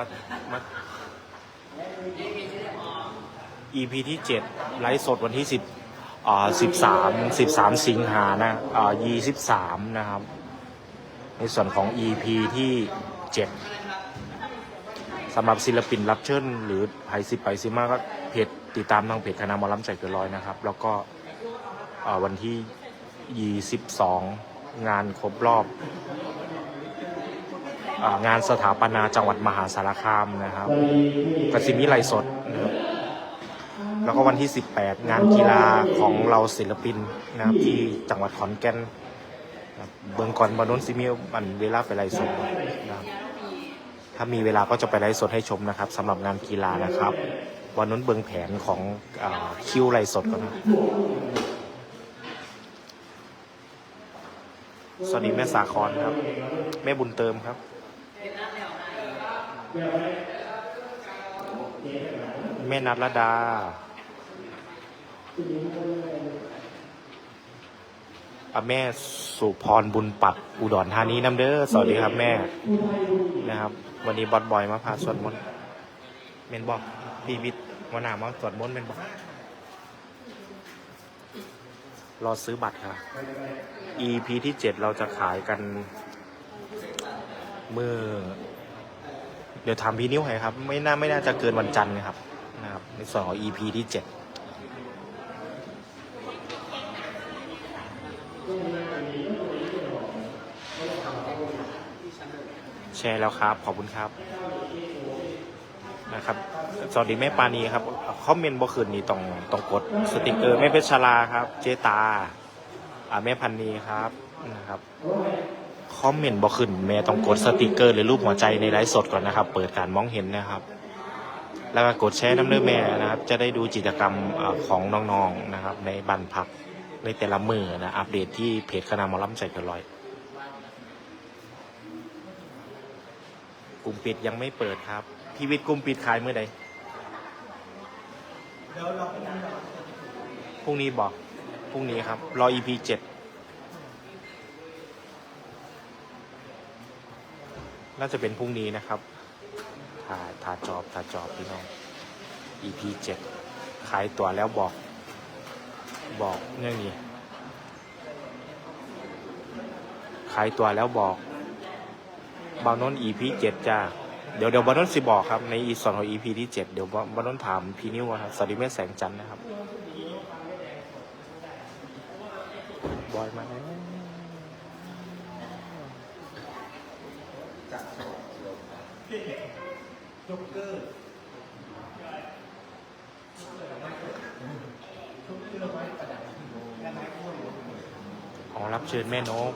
มามา EP ที่7ไลฟ์สดวันที่10อ่า13 13สิงหานะอ่า23นะครับ ในส่วนของ EP ที่7สำหรับศิลปินรับเชิญหรือไพสิไปซิมาก็เพจติดตามทางเพจคณะมอลำใจเกินร้อยนะครับ แล้วก็วันที่ 22 งานครบรอบ งานสถาปนาจังหวัดมหาสารคามนะครับกสิมิไลฟ์สดนะครับแล้วก็วันที่ 18 งานกีฬาของเราศิลปินนะครับที่จังหวัดขอนแก่นนะครับเบืองก่อนบานนซิมิมันเวลาไปไลฟ์สดนะครับถ้ามีเวลาก็จะไปไลฟ์สดให้ชมนะครับสำหรับงานกีฬานะครับวันนั้นเบืองแผนของอาคิวไลฟ์สดก่อนนะสวัสดีแม่สาครครับ แม่บุญเติมครับ แม่นัทรดาอแม่สุพรบุญปัดอุดรธานีน้ำเด้อ สวัสดีครับแม่ นะครับ วันนี้บอสบอยมาพาสวดมนต์เมนบอกพี่วิทย์มาหนามาสวดมนต์เมนบอกรอซื้อบัตรครับ EP ที่เจ็ดเราจะขายกันเมื่อ เดี๋ยวถามพี่นิ้วให้ครับ ไม่น่าไม่น่าจะเกินวันจันทร์นะครับนะครับ ในส่วนของ EP ที่เจ็ดแชร์แล้วครับ ขอบคุณครับนะครับ สวัสดีแม่ปานีครับ คอมเมนต์บ่คืนนี้ต้องต้องกดสติกเกอร์แม่เพชรชลาครับ เจตา อ่าแม่พันนีครับนะครับ คอมเมนต์บ่ขึ้นแม่ต้องกดสติกเกอร์หรือรูปหัวใจในไลฟ์สดก่อนนะครับ เปิดการมองเห็นนะครับ แล้วก็กดแชร์น้ำเลือแม่นะครับ จะได้ดูกิจกรรมอ่าของน้องๆนะครับ ในบ้านพักในแต่ละมือนะอัปเดตที่เพจคณะหมอลำใจเกินร้อยกลุ่มปิดยังไม่เปิดครับพีวิทย์กลุ่มปิดขายเมื่อใดพรุ่งนี้บอกพรุ่งนี้ครับ รอ EP เจ็ด น่าจะเป็นพรุ่งนี้นะครับถ่ายถ่าจอบถ่าจอบพี่น้อง EP เจ็ดขายตั๋วแล้วบอก บอกเรื่องนี้ ขายตั๋วแล้วบอกบางนน EP เจ็ดจ้าเดี๋ยวเดี๋ยวบางนนสิบอกครับในอีสอนของ EP ที่เจ็ดเดี๋ยวบางนนถามพี่นิวครับสวัสดีแม่แสงจันทร์นะครับ บอยมาแล้วขอ รับเชิญแม่นก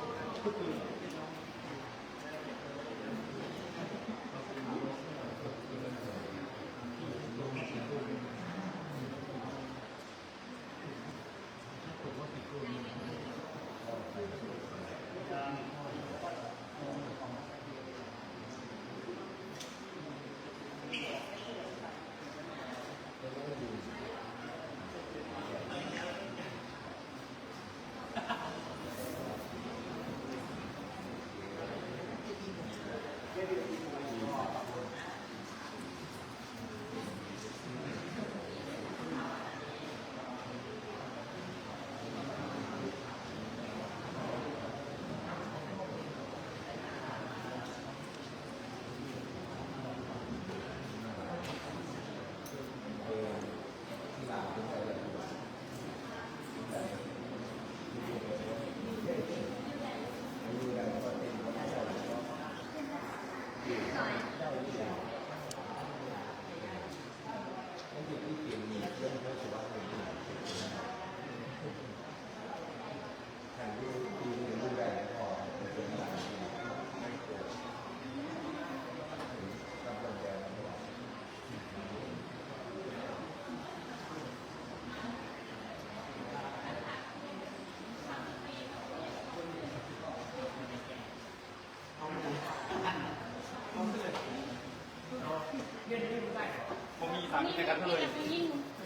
ผมมีสามีในกันเลย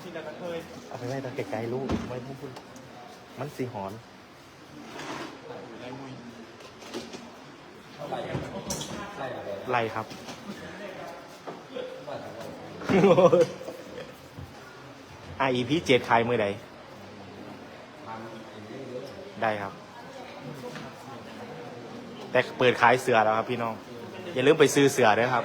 มีแต่กันเลยเอาไปไว้ตะไกลๆลูกไว้พุ่พุ่นมันสีหอนในมุยไล่ครับ ไอะ EP เจ็ดขายมือใดได้ครับ แต่เปิดขายเสือแล้วครับพี่น้อง อย่าลืมไปซื้อเสือด้วยครับ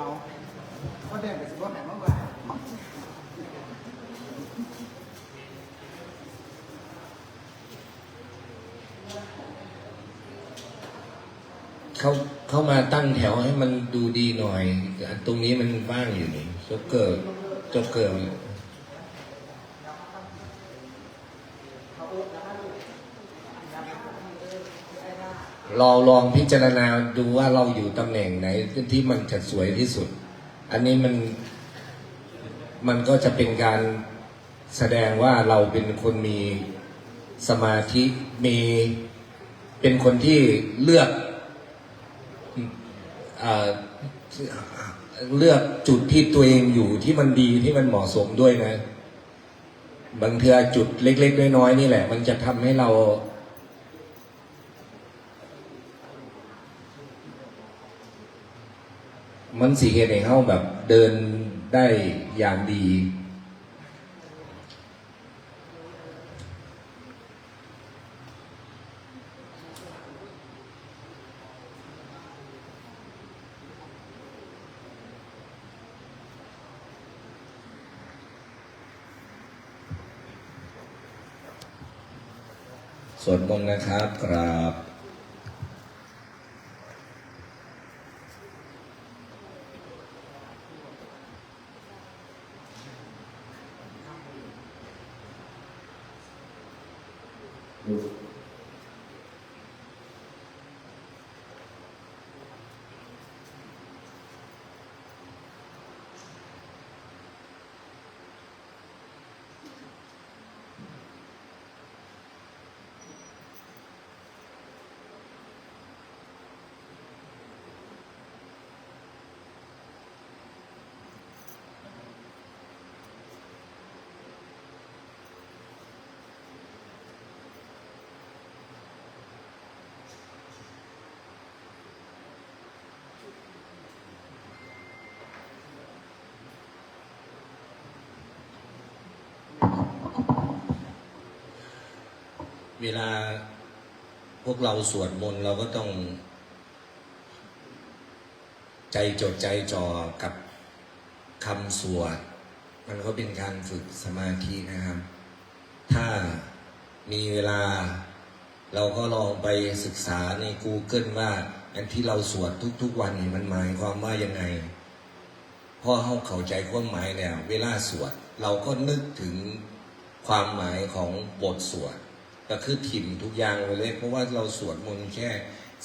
เอาก็เดินไปสิว่าแม่เมื่อวาเขาเข้ามาตั้งแถวให้มันดูดีหน่อย ตรงนี้มันว่างอยู่นี่จ็อกเกอร์จ็อกเกอร์ ลองลองพิจารณาดูว่าเราอยู่ตำแหน่งไหนที่มันจะสวยที่สุด อันนี้มันมันก็จะเป็นการแสดงว่าเราเป็นคนมีสมาธิมีเป็นคนที่เลือกเอ่อเลือกจุดที่ตัวเองอยู่ที่มันดีที่มันเหมาะสมด้วยนะ บางเทือจุดเล็ก ๆ น้อยๆนี่แหละ มันจะทำให้เรา มันสีเหตุให้เขาแบบเดินได้อย่างดี สวดมนต์นะครับกราบ Deus. เวลาพวกเราสวดมนต์เราก็ต้อง ใจจดใจจ่อกับคำสวด มันก็เป็นการฝึกสมาธินะครับ ถ้ามีเวลา เราก็ลองไปศึกษาใน Google ว่าอันที่เราสวดทุก ๆ วันนี่มันหมายความว่ายังไงพอเขาเข้าใจความหมายแล้ว เวลาสวด เราก็นึกถึงความหมายของบทสวด ก็คือถิ่มทุกอย่างไปเลย เพราะว่าเราสวดมนต์แค่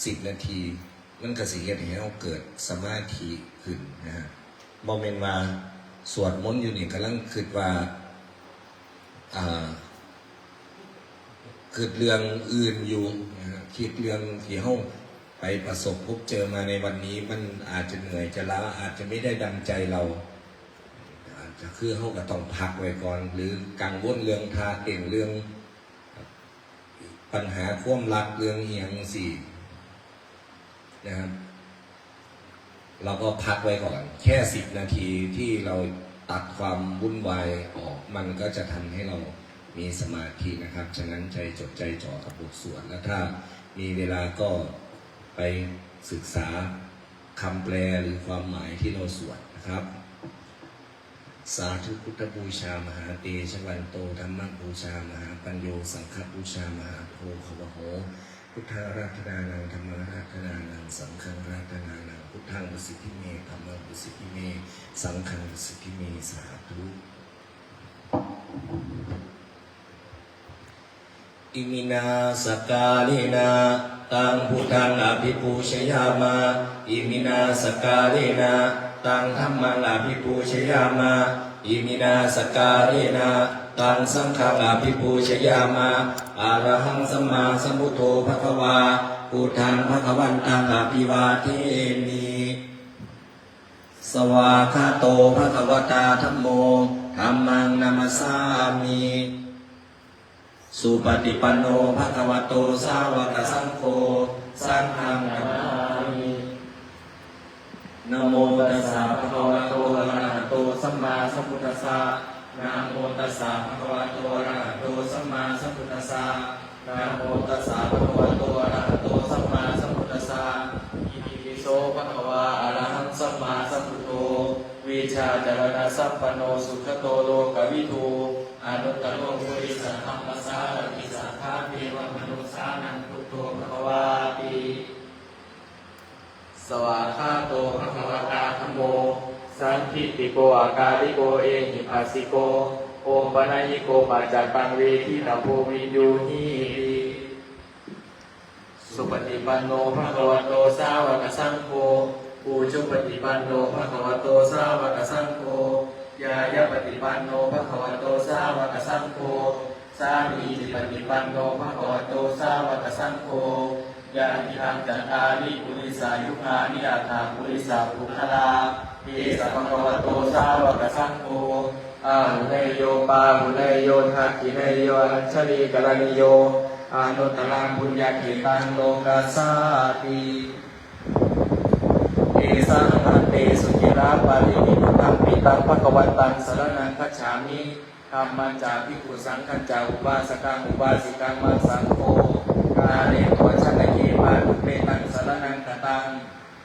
สิบนาที มันกสิเหตุให้เราเกิดสมาธิขึ้นนะฮะบอมเมนว่าสวดมนต์อยู่นี่กำลังคิดว่าอ่าคิดเรื่องอื่นอยู่นะคิดเรื่องที่เฮาไปประสบพบเจอมาในวันนี้ มันอาจจะเหนื่อยจะล้าอาจจะไม่ได้ดังใจเราอาจจะคือเฮาก็ต้องพักไว้ก่อน หรือกังวลเรื่องทาเก่งเรื่อง ปัญหาความรักเรื่องเหียงสี่นะครับ เราก็พักไว้ก่อน แค่สิบนาทีที่เราตัดความวุ่นวายออก มันก็จะทำให้เรามีสมาธินะครับ ฉะนั้นใจจดใจจ่อกับบทสวดแล้วถ้ามีเวลาก็ไปศึกษาคำแปลหรือความหมายที่เราสวดนะครับ สาธุพุทธบูชามหาเตชะวันโตธรรมบูชามหาปัญโยสังฆบูชามหาโพขวโห พุทธาราธนานังธรรมราธนานังสังฆราธนานังพุทธังประสิทธิเมธรรมังประสิทธิเม สังฆังประสิทธิเมสาธุอิมินาสกาเลนะตังพุทธังอภิปูชยามาอิมินาสกาเลนะ ตังธัมมังอภิปูชยามาอิมินาสกาเลนะตังสังฆังอภิปูชยามาอะรหังสัมมาสัมพุทโธภะคะวาพุทธังภะคะวันตังอภิวาเทมิสวาคาโตภะคะวตาธัมโมธัมมังนามัสามิสุปฏิปันโนภะคะวโตสาวกสังโฆสังฆังนามา นะโมตัสสะภะคะวะโตอะระหะโตสัมมาสัมพุทธัสสะนะโมตัสสะภะคะวะโตอะระหะโตสัมมาสัมพุทธัสสะนะโมตัสสะภะคะวะโตอะระหะโตสัมมาสัมพุทธัสสะอิติปิโสภะคะวะอะระหังสัมมาสัมพุทโธวิชาจารณะสัพพโนสุขโตโลกวิทูอนุตตโรปุริสธรรมสารติสัทธาเทวมนุสานังพุทโธภะคะวาติ สวาคาโตภะคะวตาธัมโม สันทิติโกอาการิโกเอหิปัสสิโก โอมปนัยโกปัจจักปังเวทิตาโพวินยูหีสุปฏิปันโนภะคะวะโตสาวกสังโฆปูจุปฏิปันโนภะคะวะโตสาวกสังโฆยายาปฏิปันโนภะคะวะโตสาวกสังโฆสามีปฏิปันโนภะคะวะโตสาวกสังโฆ ยานิทังจัตตาริปุริสายุคานิอาถาปุริสาภุคลาเอสัพพะวะโตสาวกสังโฆอาหุเนโยปาหุเนโยทักขิเนโยอัญชลีกรณิโยอานุตตรังบุญญาเขตังโลกาสาติเอสังหันเตสุจิราปารินิพุตังปิตังภะควันตังสรนังคัจฉามิธรรมันจาภิกขุสังฆัจจาอุบาสกังอุบาสิกังมังสังโฆกาเลตัวชันเก มานุเปตังสารนังกตัง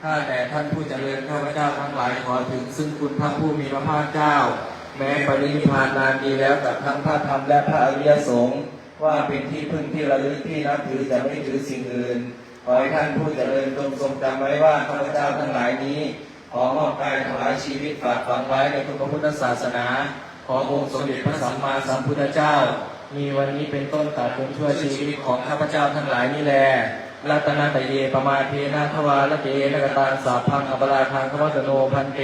ข้าแต่ท่านผู้เจริญข้าพเจ้าทั้งหลายขอถึงซึ่งคุณพระผู้มีพระภาคเจ้า แม้ปรินิพพานนานดีแล้วกับทั้งพระธรรมและพระอริยสงฆ์ว่าเป็นที่พึ่งที่ระลึกที่นับถือจะไม่ถือสิ่งอื่น ขอให้ท่านผู้เจริญจงทรงจำไว้ว่าข้าพเจ้าทั้งหลายนี้ ขอมอบกายถวายชีวิตฝากฝังไว้ในคุณพระพุทธศาสนา ขอองค์สมเด็จพระสัมมาสัมพุทธเจ้า มีวันนี้เป็นต้นตัดเป็นชั่วชีวิตของข้าพเจ้าทั้งหลายนี่แล รัตนาตเยปมาเทนาทวาละเตนกตังสาพังอปราทังขวัตโนพันเต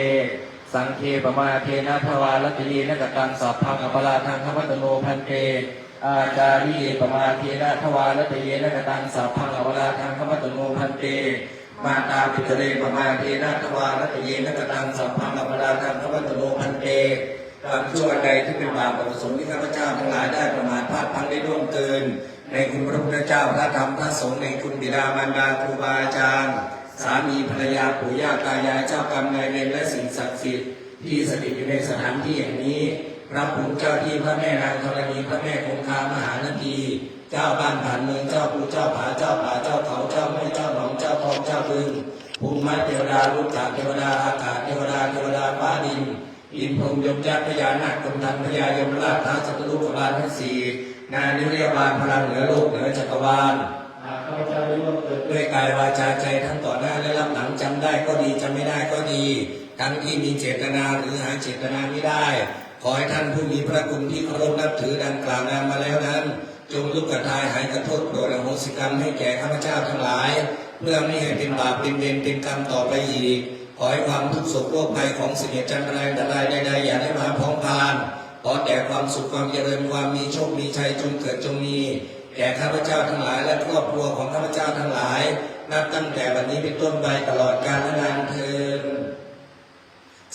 สังเคปมาเทนาทวาละเตนกตังสาพังอปราทังขวัตโนพันเต อาจาริเยปมาเทนาทวาละเตนกตังสาพังอปราทังขวัตโนพันเต มาตาปิตเรปมาเทนาทวาละเตนกตังสาพังอปราทังขวัตโนพันเตความชั่วใดที่เป็นบาปอกุศลที่ข้าพเจ้าทั้งหลายได้ประมาทพลาดพังได้ร่วงเกิน ในคุณพระพุทธเจ้าพระธรรมพระสงฆ์ในคุณบิดามารดาครูบาอาจารย์ สามีภรรยาปู่ย่าตายายเจ้ากรรมนายเวรและสิ่งศักดิ์สิทธิ์ที่สถิตอยู่ในสถานที่อย่างนี้พระภูมิเจ้าที่พระแม่นางธรณีพระแม่คงคามหานทีเจ้าบ้านผ่านเมืองเจ้าภูเจ้าผาเจ้าป่าเจ้าเขาเจ้าไม่เจ้าหนองเจ้าทองเจ้าบึงภูมิเทวดาลูกจากเทวดาอากาศเทวดาเทวดาฟ้าดินอินพรมยมยักษ์พญานาคกรมทันพญายมราชท้าสัตว์ลูกบาลทั้งสี่ นานิเรียบาลพลังเหนือโลกเหนือจักรวาลหากข้าพเจ้าได้ร่วมเกิดด้วยกายวาจาใจทั้งต่อหน้าและรับหลังจำได้ก็ดีจำไม่ได้ก็ดี ทั้งที่มีเจตนาหรือหาเจตนาไม่ได้ ขอให้ท่านผู้มีพระคุณที่เคารพนับถือดังกล่าวนามมาแล้วนั้น จงลุกกระทายหายกระโทษโปรดอโหสิกรรมให้แก่ข้าพเจ้าทั้งหลาย เพื่อไม่ให้เป็นบาปเป็นเวรเป็นกรรมต่อไปอีกขอให้ความทุกข์โศกโรคภัยของสิ่งจันทรายอันตรายใดๆอย่าได้มาพ้องพาน ขอแต่ความสุขความเจริญความมีโชคมีชัยจงเกิดจงมีแก่ข้าพเจ้าทั้งหลาย และครอบครัวของข้าพเจ้าทั้งหลาย นับตั้งแต่วันนี้เป็นต้นไปตลอดกาลนานเทิน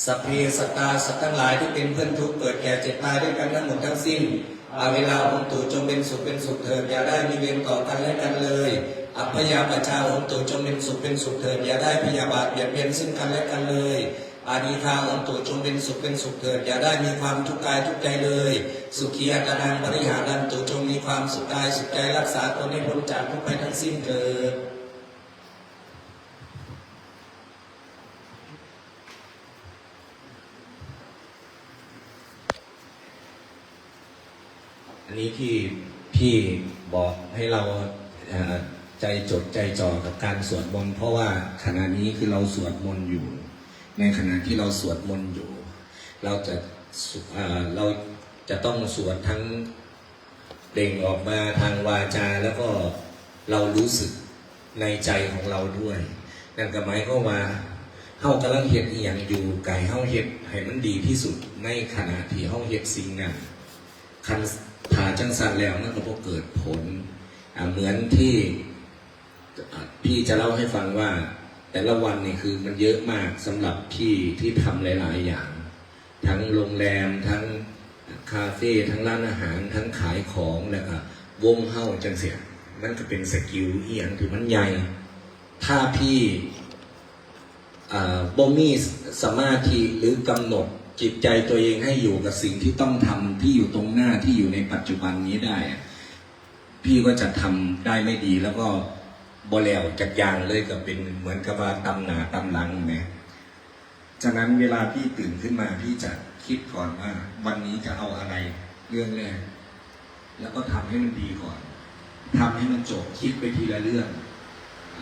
สัพเพสัตตาสัตว์ทั้งหลายที่เป็นเพื่อนทุกข์เกิดแก่เจ็บตายด้วยกันทั้งหมดทั้งสิ้นอาเวลาองตูจงเป็นสุขเป็นสุขเถิดอย่าได้มีเวรต่อกันและกันเลย อัพยาประชาองตูจงเป็นสุขเป็นสุขเถิดอย่าได้พยาบาทเบียดเบียนซึ่งกันและกันเลย อาดีทาองค์ตู่จงเป็นสุขเป็นสุขเถิดอย่าได้มีความทุกข์กายทุกข์ใจเลย สุขีอัตนังปริหารันตุจงมีความสุขกายสุขใจรักษาตนให้พ้นจากทุกข์ไปทั้งสิ้นเถิดอันนี้ที่พี่บอกให้เราใจจดใจจ่อกับการสวดมนต์เพราะว่าขณะนี้คือเราสวดมนต์อยู่ ในขณะที่เราสวดมนต์อยู่ เราจะเราจะต้องสวดทั้งเด่งออกมาทางวาจาแล้วก็เรารู้สึกในใจของเราด้วย นั่นก็หมายก็มว่าเฮากำลังเฮ็ดอีหยังอยู่ไก่เฮาเฮ็ดให้มันดีที่สุดในขณะที่เฮาเฮ็ดสิ่งนั้นคันผ่าจังสันแล้วนั่นก็บ่เกิดผลเหมือนที่พี่จะเล่าให้ฟังว่า แต่ละวันนี่คือมันเยอะมากสำหรับพี่ที่ทำหลาย ๆ อย่าง ทั้งโรงแรมทั้งคาเฟ่ทั้งร้านอาหาร ทั้งขายของแล้วก็วงเฮ้าจังเสียมันก็เป็นสกิลเอียงที่มันใหญ่ ถ้าพี่บ่มีสมาธิหรือกำหนดจิตใจตัวเองให้อยู่กับสิ่งที่ต้องทำที่อยู่ตรงหน้าที่อยู่ในปัจจุบันนี้ได้ พี่ก็จะทำได้ไม่ดีแล้วก็ บ่แล้วจากยางเลยก็เป็นเหมือนกับว่าตำหนาตำหลังไหมจากนั้นเวลาพี่ตื่นขึ้นมาพี่จะคิดก่อนว่า วันนี้จะเอาอะไรเรื่องแรกแล้วก็ทำให้มันดีก่อนทำให้มันจบคิดไปทีละเรื่องอ